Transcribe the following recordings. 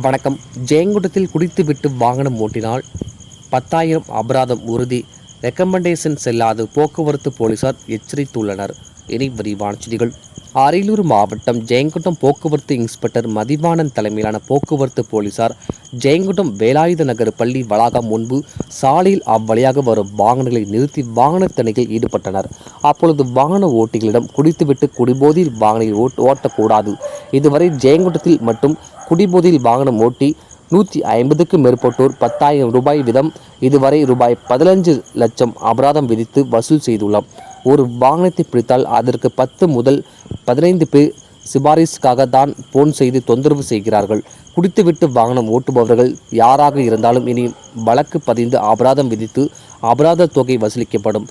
வணக்கம். ஜெயங்குட்டத்தில் குடித்துவிட்டு வாகனம் ஓட்டினால் பத்தாயிரம் அபராதம் உறுதி. ரெக்கமெண்டேஷன் செல்லாது. போக்குவரத்து போலீசார் எச்சரித்துள்ளனர். இனி விரிவான செய்திகள். அரியலூர் மாவட்டம் ஜெயங்குண்டம் போக்குவரத்து இன்ஸ்பெக்டர் மதிவானன் தலைமையிலான போக்குவரத்து போலீசார் ஜெயங்குண்டம் வேலாயுத நகர் பள்ளி வளாகம் முன்பு சாலையில் அவ்வழியாக வரும் வாகனங்களை நிறுத்தி வாகன தணிக்கையில் ஈடுபட்டனர். அப்பொழுது வாகன ஓட்டிகளிடம் குடித்துவிட்டு குடிபோதில் வாகனம் ஓட்டக்கூடாது. இதுவரை ஜெயங்குண்டத்தில் மட்டும் குடிபோதில் வாகனம் ஓட்டி நூற்றி ஐம்பதுக்கும் மேற்பட்டோர் பத்தாயிரம் ரூபாய் வீதம் இதுவரை ரூபாய் பதினஞ்சு லட்சம் அபராதம் விதித்து வசூல் செய்துள்ளோம். ஒரு வாகனத்தை பிடித்தால் அதற்கு பத்து முதல் பதினைந்து பேர் சிபாரிசுக்காக தான் போன் செய்து தொந்தரவு செய்கிறார்கள். குடித்துவிட்டு வாகனம் ஓட்டுபவர்கள் யாராக இருந்தாலும் இனி வழக்கு பதிந்து அபராதம் விதித்து அபராத தொகை வசூலிக்கப்படும்.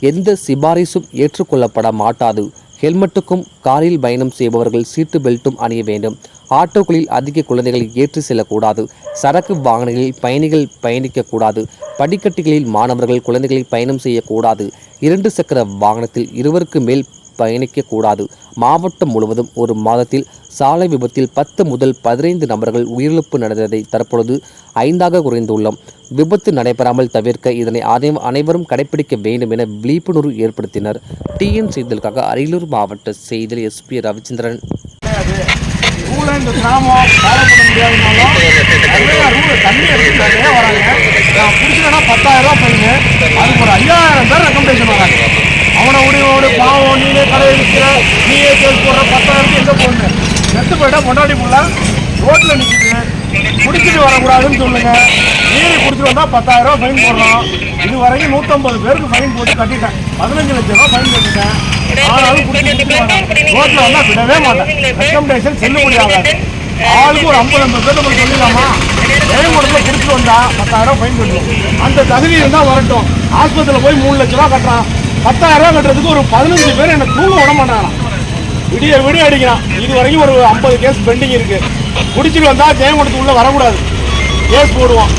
எந்த சிபாரிசும் ஏற்றுக்கொள்ளப்பட மாட்டாது. ஹெல்மெட்டுக்கும் காரில் பயணம் செய்பவர்கள் சீட்டு பெல்ட்டும் அணிய வேண்டும். ஆட்டோக்களில் அதிக குழந்தைகள் ஏற்றி செல்லக்கூடாது. சரக்கு வாகனங்களில் பயணிகள் பயணிக்கக்கூடாது. படிக்கட்டுகளில் மாணவர்கள் குழந்தைகளை பயணம் செய்யக்கூடாது. இரண்டு சக்கர வாகனத்தில் இருவருக்கு மேல் பயணிக்கக்கூடாது. மாவட்டம் முழுவதும் ஒரு மாதத்தில் சாலை விபத்தில் பத்து முதல் பதினைந்து நபர்கள் உயிரிழப்பு நடந்ததை தற்பொழுது ஐந்தாக குறைந்துள்ளோம். விபத்து நடைபெறாமல் தவிர்க்க இதனை அனை- அனைவரும் கடைபிடிக்க வேண்டும் என விழிப்புணர்வு ஏற்படுத்தினர். டிஎன் செய்திகளுக்காக அரியலூர் மாவட்ட செய்தியில் எஸ்பி ரவிச்சந்திரன். பத்தாயிரம் ரூபாய் அதுக்கு ஒரு ஐயாயிரம் பேர் ரெக்கமெண்டேஷன் வராங்க அவனை உடைய பாவம் நீனே கடை இருக்கிற நீயே கேஸ் போடுற பத்தாயிரத்துக்கு எங்கே போடணும் செத்து போயிட்டா பொண்டாடி புள்ள? ரோட்டில் நிற்கிது குடிச்சிட்டு வரக்கூடாதுன்னு சொல்லுங்க. மீறி குடிச்சிட்டு வந்தால் பத்தாயிரம் ரூபா ஃபைன் போடுறோம். இது வரைக்கும் நூற்றம்பது பேருக்கு ஃபைன் போட்டு கட்டிட்டேன். பதினஞ்சு லட்சம் ரூபா ஃபைன் போட்டுட்டேன். ஆனாலும் குடிச்சிட்டு ரோட்டில் வந்தால் விடவே மாட்டேன். ரெக்கமெண்டேஷன் செல்லுபடி ஆகாது ஆளுக்கு ஒரு ஐம்பது ஐம்பது பேர் நம்ம சொல்லிடலாமா? ஜெயங்கூடத்தில் குடிச்சிட்டு வந்தா பத்தாயிரம் ஃபைன் கட்டுவோம் அந்த தகுதி இருந்தால் வரட்டும். ஆஸ்பத்திரியில் போய் மூணு லட்ச ரூபா கட்டுறான். பத்தாயிரம் ரூபா கட்டுறதுக்கு ஒரு பதினஞ்சு பேர் என்னை தூங்க விட மாட்டாங்களாம். விடிய விடிய அடிக்கிறான். இது வரைக்கும் ஒரு ஐம்பது கேஸ் பெண்டிங் இருக்கு. குடிச்சிட்டு வந்தா ஜெயங்கொடத்துக்கு உள்ள வரக்கூடாது. கேஸ் போடுவோம்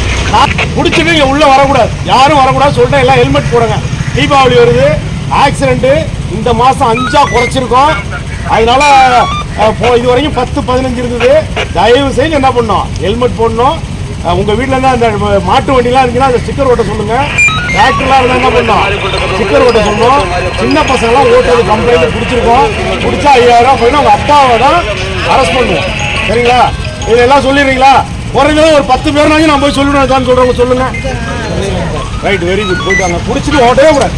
குடிச்சிட்டு இங்க உள்ள வரக்கூடாது. யாரும் வரக்கூடாது. சொல்லிட்டு எல்லாம் ஹெல்மெட் போடுங்க. தீபாவளி வருது. ஆக்சிடென்ட் இந்த மாசம் அஞ்சா குறைச்சிருக்கோம். அதனால போ இது வரைக்கும் பத்து பதினஞ்சு இருந்தது. தயவு செய்து என்ன பண்ணோம் ஹெல்மெட் போடணும். உங்கள் உங்க வீட்ல இருந்தா அந்த மாட்டு வண்டிலாம் இருந்துச்சுன்னா அந்த ஸ்டிக்கர் ஓட்ட சொல்லுங்க. டிராக்டர்லாம் இருந்தால் என்ன பண்ணோம் ஸ்டிக்கர் ஓட்ட சொன்னோம். சின்ன பசங்களாம் ஓட்டுறது கம்ப்ளைண்ட் பிடிச்சிருக்கோம். பிடிச்சா ஐயாயிரம் போயினா அவங்க அப்பாவை தான் அரெஸ்ட் பண்ணுவோம். சரிங்களா? இதெல்லாம் சொல்லிடுறீங்களா? குறைஞ்சது ஒரு பத்து பேர்னாச்சும் நான் போய் சொல்லணும் சொல்கிறவங்க சொல்லுங்க. ரைட் வெரி குட் போயிட்டு வாங்க பிடிச்சிட்டு ஓட்டவே கூடாது.